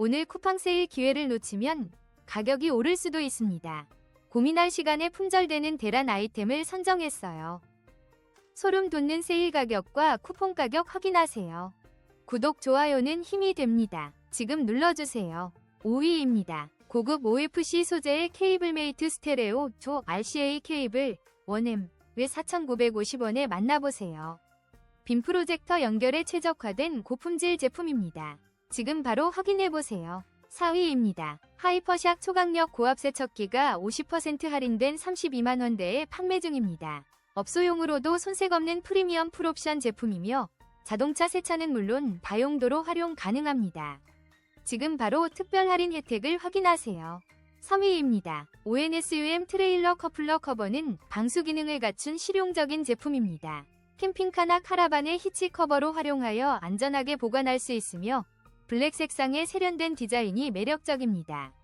오늘 쿠팡 세일 기회를 놓치면 가격이 오를 수도 있습니다. 고민할 시간에 품절되는 대란 아이템을 선정했어요. 소름 돋는 세일 가격과 쿠폰 가격 확인하세요. 구독, 좋아요는 힘이 됩니다. 지금 눌러주세요. 5위입니다. 고급 OFC 소재의 케이블메이트 스테레오 조 RCA 케이블 1M 외 4,950원에 만나보세요. 빔 프로젝터 연결에 최적화된 고품질 제품입니다. 지금 바로 확인해보세요. 4위입니다. 하이퍼샥 초강력 고압 세척기가 50% 할인된 32만원대에 판매 중입니다. 업소용으로도 손색 없는 프리미엄 풀옵션 제품이며 자동차 세차는 물론 다용도로 활용 가능합니다. 지금 바로 특별 할인 혜택을 확인하세요. 3위입니다. ONSUM 트레일러 커플러 커버는 방수 기능을 갖춘 실용적인 제품입니다. 캠핑카나 카라반의 히치 커버로 활용하여 안전하게 보관할 수 있으며 블랙 색상의 세련된 디자인이 매력적입니다.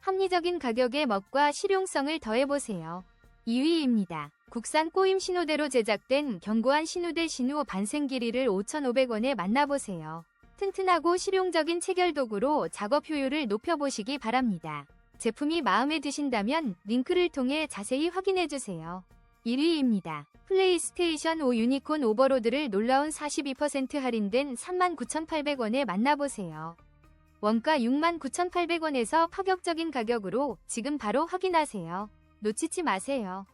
합리적인 가격의 멋과 실용성을 더해보세요. 2위입니다. 국산 꼬임 신호대로 제작된 견고한 신호대 신호 반생 길이를 5,500원에 만나보세요. 튼튼하고 실용적인 체결 도구로 작업 효율을 높여보시기 바랍니다. 제품이 마음에 드신다면 링크를 통해 자세히 확인해주세요. 1위입니다. 플레이스테이션 5 유니콘 오버로드를 놀라운 42% 할인된 39,800원에 만나보세요. 원가 69,800원에서 파격적인 가격으로 지금 바로 확인하세요. 놓치지 마세요.